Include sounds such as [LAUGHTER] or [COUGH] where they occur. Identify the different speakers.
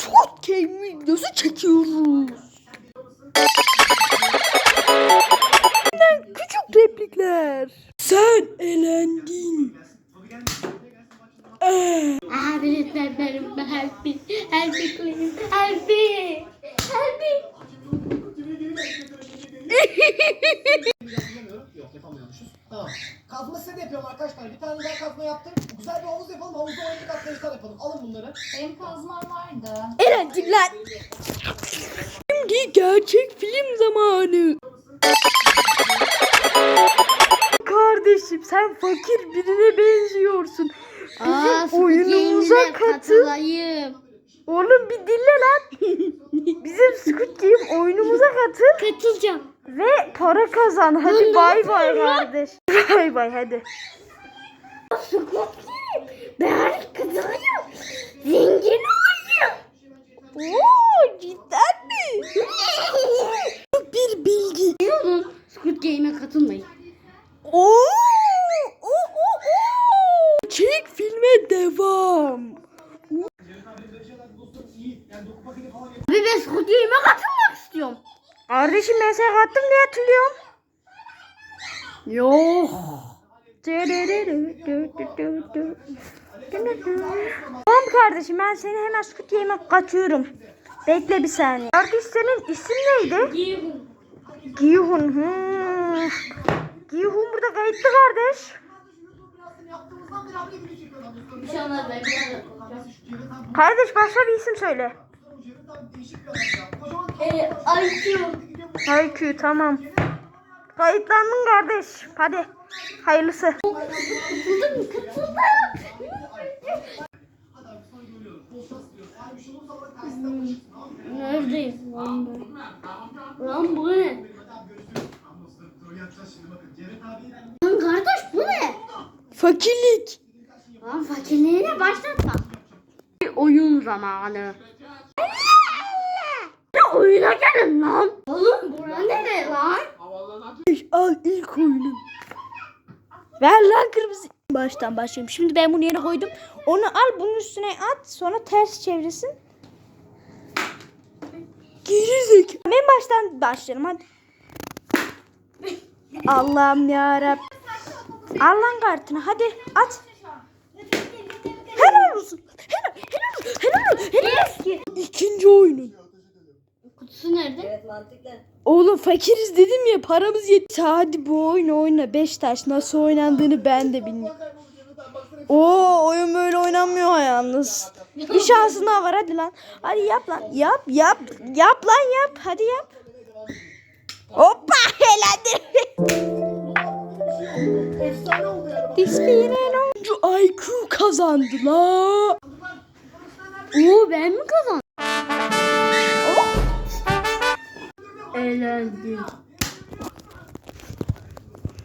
Speaker 1: Squid Game videosu çekiyoruz. Benden küçük replikler. Sen elendin.
Speaker 2: Abi lütfen benim help me. Help me please. Help me. Help me.
Speaker 3: Yok yapamıyormuşuz. Tamam. Kazma seti arkadaşlar. Bir tane daha kazma yaptım. Güzel bir havuz yapalım. Havuzda oynadık atlayışlar yapalım. Alın bunları.
Speaker 4: Benim kazmam vardı.
Speaker 1: elendiler. Şimdi gerçek film zamanı. Kardeşim sen fakir birine benziyorsun. Bizim oyunumuza katıl.
Speaker 2: katılayım.
Speaker 1: Oğlum bir dinle lan. [LAUGHS] Bizim Squid Game oyunumuza katıl
Speaker 2: Katılacağım.
Speaker 1: ve para kazan. Hadi bay bay kardeş. Bay bay hadi.
Speaker 2: Ben katılıyorum. Zengin olayım.
Speaker 1: Oo cidden mi? bir bilgi.
Speaker 2: Diyorsun Squid Game'e katılmayın.
Speaker 1: Oo, oo, oo, oo. Çek filme devam.
Speaker 2: Abi ben Squid Game'e katılmak istiyorum.
Speaker 1: Kardeşim ben sana kattım diye hatırlıyorum.
Speaker 2: Yok.
Speaker 1: Tamam kardeşim ben seni hemen Squid Game'e katıyorum. Bekle bir saniye. Senin isim neydi? Giyhun. Hmm. Giyhun burada kayıtlı kardeş. Kardeş başka bir isim söyle.
Speaker 2: Ee, IQ.
Speaker 1: IQ tamam. Kayıtlandın kardeş. Hadi. Hayırlısı.
Speaker 2: Ben? Lan bu ne? Lan kardeş bu ne?
Speaker 1: Fakirlik.
Speaker 2: Lan fakirliğine başlatma. Oyun zamanı. Ya oyuna gelin lan. Oğlum bura nere lan?
Speaker 1: Al ilk oyunu. Ver lan kırmızı. Baştan başlıyorum. Şimdi ben bunu yere koydum. Onu al bunun üstüne at. Sonra ters çevirsin. Gerizek. Ben baştan başlayalım hadi. Allah'ım yarabbim. Al lan kartını hadi at. Helal olsun. Helal, helal, helal, helal. İkinci oyunun.
Speaker 2: Kutusu nerede?
Speaker 1: Oğlum fakiriz dedim ya paramız yet. Hadi bu oyunu oyna. Beş taş nasıl oynandığını ben de bilmiyorum. Oo oyun böyle oynanmıyor yalnız. Bir şansın daha var hadi lan. Hadi yap lan. Yap yap. Yap lan yap. Hadi yap. Hoppa eğlendim.
Speaker 3: efsane oldu ya.
Speaker 1: Dispinin oyuncu IQ kazandı la.
Speaker 2: Oo ben mi kazandım? Eğlendim.